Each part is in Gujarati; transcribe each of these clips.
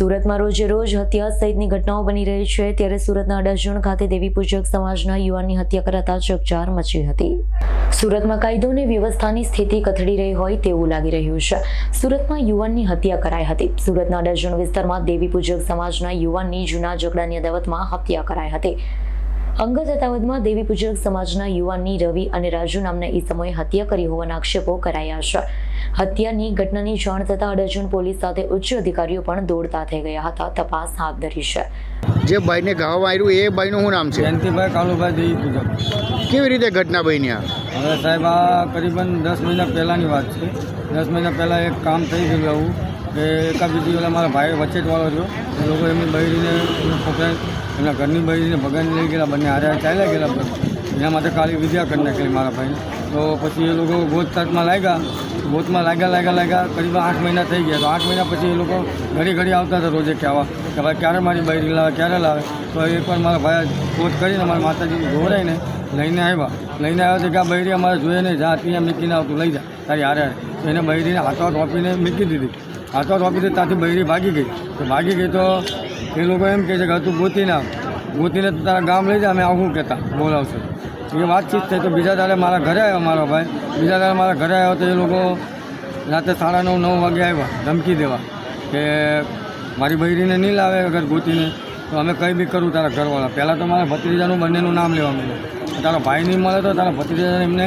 સુરતમાં રોજે રોજ હત્યા સહિતની ઘટનાઓ બની રહી છે. ત્યારે સુરતના અડાજણ ખાતે દેવી પૂજક સમાજના યુવાનની હત્યા કરાતા ચકચાર મચી હતી. સુરતમાં કાયદો અને વ્યવસ્થાની સ્થિતિ કથળી રહી હોય તેવું લાગી રહ્યું છે. સુરતમાં યુવાનની હત્યા કરાઈ હતી. સુરતના અડાજણ વિસ્તારમાં દેવી પૂજક સમાજના યુવાનની જૂના ઝઘડાની અદાવતમાં હત્યા કરાઈ હતી. અંગત અદાવતમાં દેવી પૂજક સમાજના યુવાનની રવિ અને રાજુ નામના ઈસમોએ હત્યા કરી હોવાના આક્ષેપો કરાયા છે. હત્યાની ઘટનાની જાણ થતાં અડાજણ પોલીસ સાથે ઉચ્ચ અધિકારીઓ પણ દોડતા થઈ ગયા હતા. તપાસ હાથ ધરી છે. જે ભાઈને ઘાવ માર્યું એ ભાઈનું શું નામ છે? જયંતિભાઈ કાલુભાઈ દેવી પૂજક કેવી રીતે ઘટના બની આ? હવે સાહેબ આ કરીબન દસ મહિના પહેલાંની વાત છે. દસ મહિના પહેલાં એક કામ થઈ ગયું આવું કે એકા બીજી પેલા મારા ભાઈ વચ્ચેટવાળો રહ્યો. એ લોકો એમની બૈરીને એમના છોકરા એમના ઘરની બૈરીને ભગવાન લઈ ગયેલા બંને હારે ચાલ્યા ગયેલા બધા. એના માટે ખાલી વિદ્યા કરી નાખેલી મારા ભાઈને. તો પછી એ લોકો ગોતતાટમાં લાગ્યા. ગોતમાં લાગ્યા લાગ્યા લાગ્યા કરીબ આઠ મહિના થઈ ગયા. તો આઠ મહિના પછી એ લોકો ઘડી ઘડી આવતા હતા રોજે કહેવા કે ભાઈ ક્યારે મારી બૈરી લાવે, ક્યારે લાવે? તો એકવાર મારા ભાઈ ગોત કરીને મારા માતાજીને દોરાઈને લઈને આવ્યા. લઈને આવ્યા તો કે આ બૈરી અમારે જોઈએ નહીં, જા ત્યાં મૂકીને આવતું, લઈ જા, તારી હારે એને બૈરીને હાથો આપીને મૂકી દીધી. હાથો આપી દીધી ત્યાંથી બૈરી ભાગી ગઈ. તો ભાગી ગઈ તો એ લોકો એમ કહે છે કે તું ગોતીને ના ગોતીને તારા ગામ લઈ જા, અમે આવું કહેતા, બોલાવશે. એ વાતચીત થઈ તો બીજા દાડે મારા ઘરે આવ્યો મારો ભાઈ. બીજા દાડે મારા ઘરે આવ્યો તો એ લોકો રાતે સાડા નવ નવ વાગે આવ્યા, ધમકી દેવા કે મારી બૈરીને નહીં લાવે અગર ગોતીને. તો અમે કંઈ બી કરું તારા ઘરવાળા. પહેલાં તો મારા ભત્રીજાનું બંનેનું નામ લેવા મળ્યું તારા ભાઈ નહીં મળે તો તારા ભત્રીજાને એમને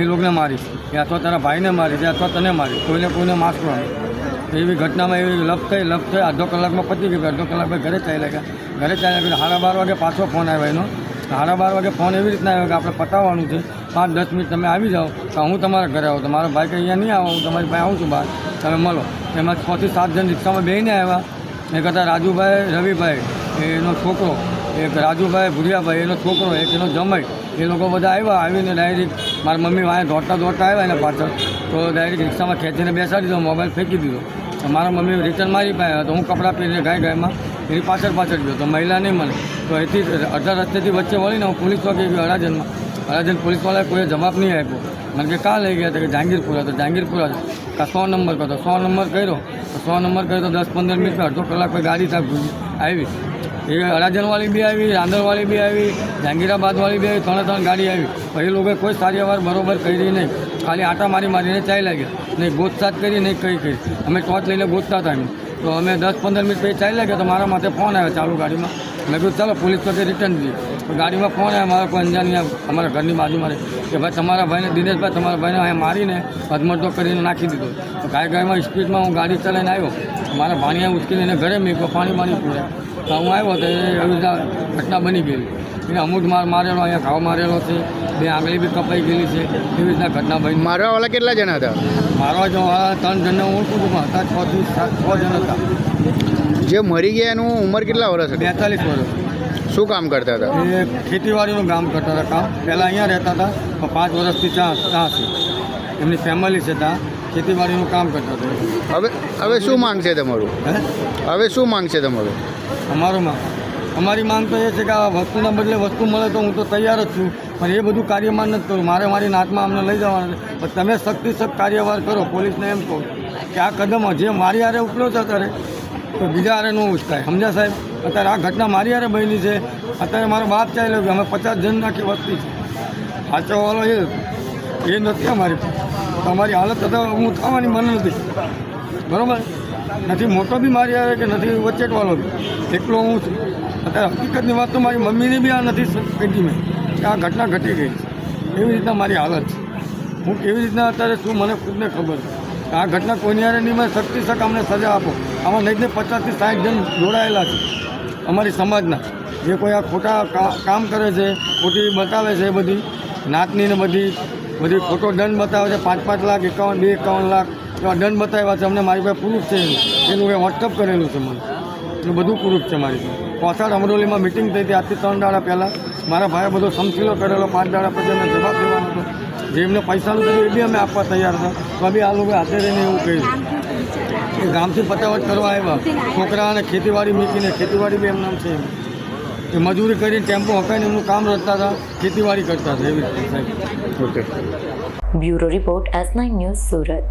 એ લોકોને મારીશ કે અથવા તારા ભાઈને મારી કે અથવા તને મારી. કોઈને કોઈને મારશું એવી ઘટનામાં એવી લપ થઈ લપ થઈ, અડધો કલાકમાં પતી ગયું અડધો કલાકમાં ઘરે ચાલ્યા ગયા. ઘરે ચાલ્યા ગયા સાડા બાર વાગે પાછો ફોન આવ્યો એનો. સાડા બાર વાગે ફોન એવી રીતના આવ્યો કે આપણે પતાવવાનું છે. પાંચ, દસ મિનિટ તમે આવી જાઓ તો હું તમારા ઘરે આવું. તો મારો ભાઈ કે અહીંયા નહીં આવો. હું તમારી પાસે આવું છું બહાર. તમે મળો. એમાં છથી સાત જણ રિક્ષામાં બેહીને આવ્યા. એક હતા રાજુભાઈ, રવિભાઈ એનો છોકરો. એક રાજુભાઈ ભુરિયાભાઈ, એનો છોકરો. એક એનો જમાઈ. એ લોકો બધા આવ્યા. આવીને ડાયરેક્ટ મારા મમ્મી વાંહે દોડતા દોડતા આવ્યા એના પાછળ. તો ડાયરેક્ટ રિક્ષામાં ખેંચીને બેસાડી દીધો મોબાઈલ ફેંકી દીધો. મારા મમ્મી રિટર્ન મારી પાસે તો હું કપડાં પહેરીને ગાય ગાયમાં એની પાછળ પાછળ ગયો. તો મહિલા નહીં મળે. તો એથી અડધા રસ્તેથી વચ્ચે વળીને હું પોલીસ વાગે ગયો અડાજનમાં અડાજન પોલીસવાળાએ કોઈએ જવાબ નહીં આપ્યો. મને કે, કાં લઈ ગયા હતા? કે, જહાંગીરપુરા તો જહાંગીરપુરા કાં સો નંબર કરતો. સો નંબર કર્યો. તો સો નંબર કર્યો તો દસ પંદર મિનિટ અડધો કલાક પછી ગાડી સાહેબ આવી. એ અડાજનવાળી બી આવી, રાંદરવાળી બી આવી, જહાંગીરાબાદવાળી બી આવી, ત્રણે ત્રણ ગાડી આવી. પણ એ લોકોએ કોઈ સારી અવાર બરોબર કરી નહીં. ખાલી આટા મારી મારીને ચાલ્યા ગયા. નહીં ગોતસાત કરી, નહીં કંઈ કરી. અમે ટોચ લઈને ગોતતા હતા એમ. તો અમે દસ પંદર મિનિટ પછી ચાલી લાગ્યા તો મારા માથે ફોન આવ્યો ચાલુ ગાડીમાં. મેં કીધું, ચાલો પોલીસ પાસે રિટર્ન દીધી ગાડીમાં ફોન આવ્યા મારા કોઈ અંજાની અમારા ઘરની બાજુમાં કે ભાઈ, તમારા ભાઈને, દિનેશભાઈ, તમારા ભાઈને અહીંયા મારીને અધમરતો કરીને નાખી દીધો. તો ગાય ગાયમાં સ્પીડમાં હું ગાડી ચલાવીને આવ્યો. મારા ભાણીયા ઉચકીને ઘરે મૂક્યો. પાણી પાણી પૂર્યા તો હું આવ્યો તો એ એવી ઘટના બની ગયેલી. એને અમુક માર મારેલો અહીંયા ઘાવ મારેલો છે બે આંગળી બી કપાઈ ગયેલી છે એવી રીતના ઘટના બની. મારવાવાળા કેટલા જણા હતા? મારવા જવા ત્રણ જણને હું ઓળખું છું હતા છ થી સાત છ જણ હતા. જે મરી ગયા એનું ઉંમર કેટલા વર્ષ હતી? બેતાલીસ વર્ષ. શું કામ કરતા હતા? એ ખેતીવાડીનું કામ કરતા હતા. કામ પહેલાં અહીંયા રહેતા હતા પાંચ વર્ષથી ત્યાં ત્યાં છે. એમની ફેમિલી છે ત્યાં ખેતીવાડીનું કામ કરતા હતા. હવે હવે શું માંગ છે તમારું? હે? હવે શું માંગ છે તમારું? અમારું માંગ? અમારી માંગ તો એ છે કે આ વસ્તુના બદલે વસ્તુ મળે તો હું તો તૈયાર જ છું. પણ એ બધું કાર્યમાં નથી કરું મારે મારી નાતમાં અમને લઈ જવાના છે. પણ તમે શક્તિશક કાર્યવાહ કરો, પોલીસને એમ કહો કે આ કદમ જે મારી હારે ઉપલો છે અત્યારે, તો બીજા હારે ન ઉચકાય. સમજ્યા સાહેબ? અત્યારે આ ઘટના મારી હારે બની છે. અત્યારે મારો બાપ ચાલ્યો કે અમે પચાસ જણ નાખી વસ્તી છે. સાચવવાળો એ એ નથી અમારી અમારી હાલત અત્યારે હું થવાની મને નથી. બરાબર? નથી, મોટો બી મારી આવે કે નથી વચ્ચેટવાળો બી. એકલો હું છું. અત્યારે હકીકતની વાત તો મારી મમ્મીની બી આ નથી કીધી મેં કે આ ઘટના ઘટી ગઈ એવી રીતના મારી હાલત છે. હું કેવી રીતના અત્યારે શું મને ખુદને ખબર છે. આ ઘટના કોઈની હારે નહીં મેં શક્તિ શક અમને સજા આપો. આમાં નહીં ને પચાસથી સાઠ જણ જોડાયેલા છે. અમારી સમાજના. જે કોઈ આ ખોટા કામ કરે છે, ખોટી બતાવે છે બધી, નાતની ને બધી બધી ખોટો દંડ બતાવે છે. પાંચ પાંચ લાખ, એકાવન, બે એકાવન લાખ દંડ બતાવ્યા છે, અમને મારી પાસે પ્રૂફ છે એનું. મેં વોટ્સઅપ કરેલું છે મને. એનું બધું પ્રૂફ છે મારી પાસે. કોસાડ અમરોલીમાં મિટિંગ થઈ હતી આજથી ત્રણ દાડા પહેલાં. મારા ભાઈએ બધો સમસીલો કરેલો, પાંચ દાડા પછી અમે જવાબ દેવાનો હતો. જે એમને પૈસાનું કર્યું એ બી અમે આપવા તૈયાર હતા. તો બી આ લોકો હાથે રહીને એવું કહ્યું. એ ગામથી પતાવટ કરવા આવ્યા. છોકરા અને ખેતીવાડી મૂકીને, ખેતીવાડી બી એમનામ છે. એ મજૂરી કરીને ટેમ્પો હકાઈને એમનું કામ રચતા હતા, ખેતીવાડી કરતા હતા. એવી રીતે bureau report S nine news Surat.